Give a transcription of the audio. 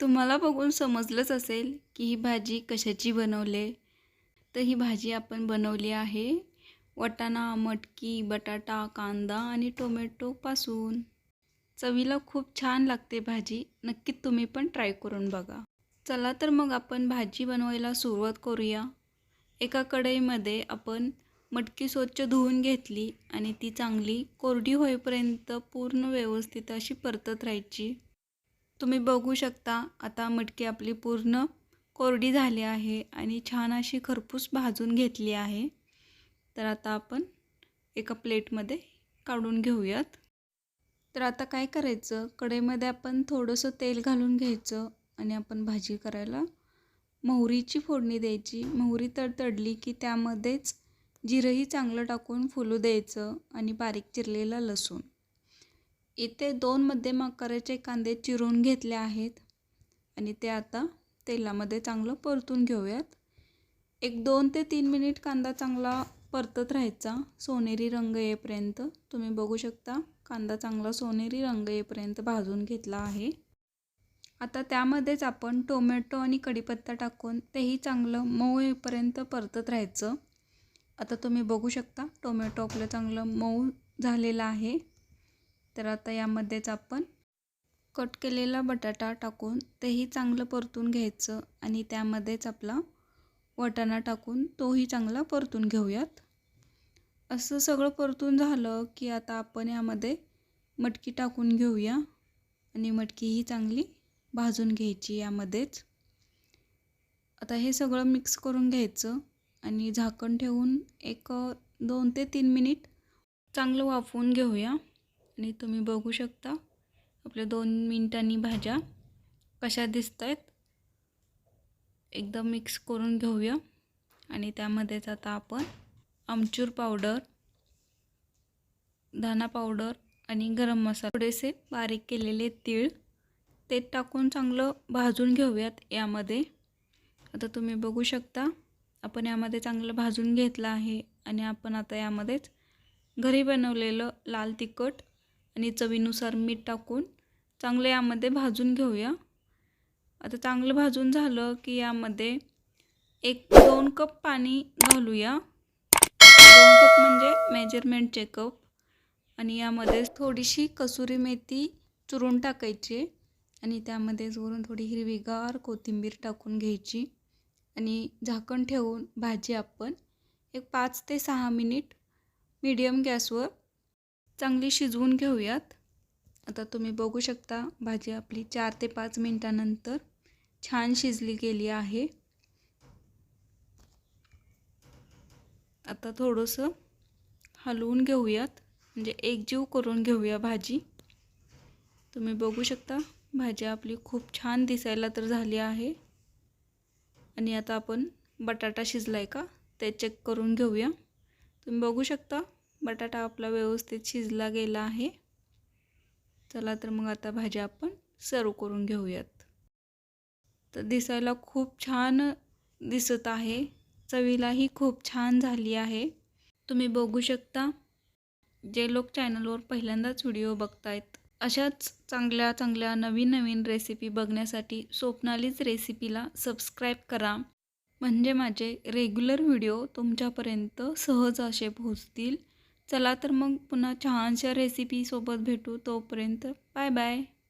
तुम्हाला बघून समजलंच असेल की ही भाजी कशाची बनवले. तर ही भाजी आपण बनवली आहे वाटाणा मटकी बटाटा कांदा आणि टोमॅटोपासून चवीला खूप छान लागते भाजी. नक्कीच तुम्ही पण ट्राय करून बघा. चला तर मग आपण भाजी बनवायला सुरुवात करूया. एका कढईमध्ये आपण मटकी स्वच्छ धुवून घेतली आणि ती चांगली कोरडी होईपर्यंत पूर्ण व्यवस्थित अशी परतत राहायची. तुम्ही बघू शकता आता मटकी आपली पूर्ण कोरडी झाली आहे आणि छान अशी खरपूस भाजून घेतली आहे. तर आता आपण एका प्लेटमध्ये काढून घेऊयात. तर आता काय करायचं? कढईमध्ये आपण थोडंसं तेल घालून घ्यायचं आणि आपण भाजी करायला मोहरीची फोडणी द्यायची. मोहरी तडतडली की त्यामध्येच जिरंही चांगलं टाकून फुलू द्यायचं आणि बारीक चिरलेला लसूण. इथे दोन मध्यम आकाराचे कांदे चिरून घेतले आहेत. आणि ते आता तेलामध्ये चांगलं परतून घेऊयात. एक दोन ते तीन मिनिट कांदा चांगला परतत राहायचा. सोनेरी रंग येईपर्यंत तुम्ही बघू शकता कांदा चांगला सोनेरी रंग येईपर्यंत भाजून घेतला आहे. आता त्यामध्येच आपण टोमॅटो आणि कढीपत्ता टाकून तेही चांगलं मऊ येईपर्यंत परतत राहायचं. आता तुम्ही बघू शकता टोमॅटो आपलं चांगलं मऊ झालेलं आहे. तर आता यामध्येच आपण कट केलेला बटाटा टाकून तेही चांगलं परतून घ्यायचं आणि त्यामध्येच आपला वाटाणा टाकून तोही चांगला परतून घेऊयात. असं सगळं परतून झालं की आता आपण यामध्ये मटकी टाकून घेऊया आणि मटकी ही चांगली भाजून घ्यायची यामध्येच. आता हे सगळं मिक्स करून घ्यायचं आणि झाकण ठेवून एक दोन ते तीन मिनिट चांगलं वाफवून घेऊया. आणि तुम्ही बघू शकता आपल्या दोन मिनटांनी भाज्या कशा दिसत आहेत एकदम मिक्स करून घेऊया. आणि त्यामध्येच आता आपण आमचूर पावडर धना पावडर आणि गरम मसाला थोडेसे बारीक केलेले तीळ ते टाकून चांगलं भाजून घेऊयात यामध्ये. आता तुम्ही बघू शकता आपण यामध्ये चांगलं भाजून घेतलं आहे. आणि आपण आता यामध्येच घरी बनवलेलं लाल तिखट आणि चवीनुसार मीठ टाकून चांगलं यामध्ये भाजून घेऊया. आता चांगलं भाजून झालं की यामध्ये एक दोन कप पाणी घालूया. दोन कप म्हणजे मेजरमेंटचे कप आणि यामध्ये थोडीशी कसुरी मेथी चुरून टाकायची आणि त्यामध्येच वरून थोडी हिरवीगार कोथिंबीर टाकून घ्यायची. आणि झाकण ठेवून भाजी आपण एक पाच ते सहा मिनिट मीडियम गॅसवर चांगली शिजवून घेऊयात. आता तुम्ही बघू शकता भाजी आपली चार ते पाच मिनटानंतर छान शिजली गेली आहे. आता थोडंसं हलवून घेऊयात म्हणजे एकजीव करून घेऊया भाजी. तुम्ही बघू शकता भाजी आपली खूप छान दिसायला तर झाली आहे. आणि आता आपण बटाटा शिजला आहे का ते चेक करून घेऊया. तुम्ही बघू शकता बटाटा आपला व्यवस्थित शिजला गेला आहे. चला तर मग आता भाज्या आपण सर्व करून घेऊयात. तर दिसायला खूप छान दिसत आहे. चवीलाही खूप छान झाली आहे. तुम्ही बघू शकता जे लोक चॅनलवर पहिल्यांदाच व्हिडिओ बघतायत अशाच चांगल्या चांगल्या नवीन नवीन रेसिपी बघण्यासाठी स्वप्नालीच रेसिपीला सबस्क्राईब करा. म्हणजे माझे रेग्युलर व्हिडिओ तुमच्यापर्यंत सहज असे पोहोचतील. चला तर मग पुन्हा छानशा रेसिपीसोबत भेटू तोपर्यंत. Bye bye